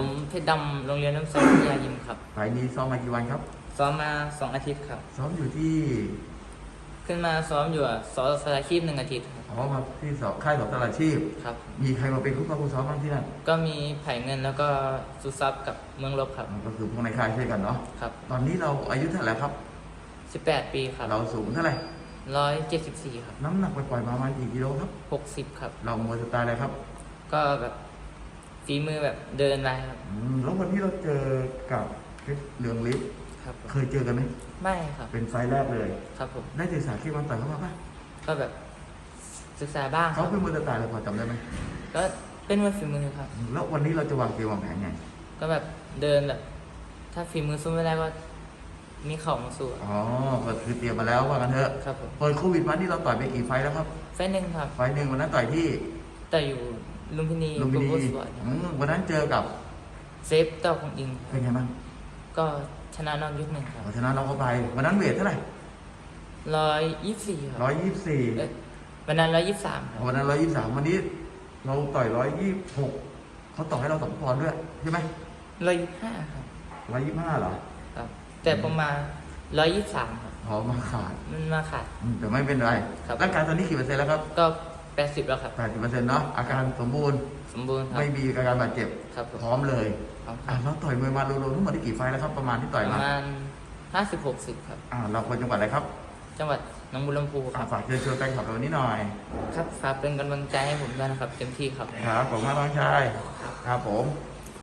ผมเพชรดำโรงเรียนน้ำส้มวิทยายิมครับไฟล์นี้ซ้อมมากี่วันครับ ซ้อมมาสองอาทิตย์ครับ ซ้อมอยู่ที่ขึ้นมาซ้อมอยู่อะสอสารคีบหนึ่งอาทิตย์ครับอ๋อมาที่สอบค่ายสอบตลาดชีพ ครับ มีใครมาเป็นคู่ต่อคู่ซ้อมบ้างที่นั่นก็มีไผ่เงินแล้วก็สุซับกับเมืองลบครับก็คือพวกในค่ายช่วยกันเนาะครับตอนนี้เราอายุเท่าไหร่ครับสิบแปดปีครับเราสูงเท่าไหร่ร้อยเจ็ดสิบสี่ครับน้ำหนักปล่อยๆมาประมาณกี่กิโลครับ หกสิบครับ เรามวยสไตล์อะไรครับ ก็แบบ ฝีมือแบบเดินไปครับ อืมแล้ววันนี้เราเจอกับเพชรเรืองฤทธิ์ครับผมเคยเจอกันไหมไม่ครับ เป็นไฟล์แรกเลย ครับผม ได้ศึกษาเกี่ยวกับต่อยเขามาปะก็แบบศึกษาบ้างคเขารับ เป็นมวยสไตล์อะไรพอจำได้ไหมก็เป็นมวยฝีมือครับแล้ววันนี้เราจะวางเกมวางแผนไงก็แบบเดินแบบ ถ้าฝีมือสู้ไม่ได้ก็มีเข่ามาสู้อ๋อก็คือเตรียมมาแล้วว่ากันเถอะครับผมเปิดโควิดมานี่เราต่อยไปกี่ไฟล์แล้วครับไฟล์หนึ่งครับไฟล์หนึ่งวันนั้นต่อยที่แต่อยู่ ลุมพินีลุมพินีโกโก้สปอร์ตอืมวันนั้นเจอกับเซฟเต้าของอิง เป็นไงบ้างก็ชนะนอกยุคหนึ่งครับเราชนะเราเข้าไป วันนั้นเวทเท่าไหร่ร้อยยี่สิบสี่ครับร้อยยี่สิบสี่เอ้ยวันนั้นร้อยยี่สิบสามครับวันนั้นร้อยยี่สิบสามวันนี้ เราต่อยร้อยยี่สิบหกเขาต่อให้เราสองปอนด์ด้วยใช่ไหมร้อยยี่สิบห้าครับร้อยยี่สิบห้าเหรอครับ แต่ผมมาร้อยยี่สิบสามครับ พอมาขาดมันมาขาด อืมแต่ไม่เป็นไรครับ ร่างกายตอนนี้กี่เปอร์เซ็นต์แล้วครับ ก็ แปดสิบแล้วครับแปดสิบเปอร์เซ็นต์เนาะอาการสมบูรณ์สมบูรณ์ครับ ไม่มีอาการบาดเจ็บ ครับผมพร้อมเลยพร้อมคอะรับเราต่อยมวยมารวมๆทั้งหมดได้กี่ไฟล์แล้วครับประมาณที่ต่อยประมามาณห้าสิบหกสิบครับ อ่าเราคนจังหวัดอะไรครับจังหวัดหนองบัวลำพูคอ่ารับ ฝากเชิญชวนแฟนคลับเราวันนี้หน่อยครับฝากเป็นกำลังใจให้ผมด้วยนะครับ เต็มที่ครับ ครับผมมาน้องชายครับผม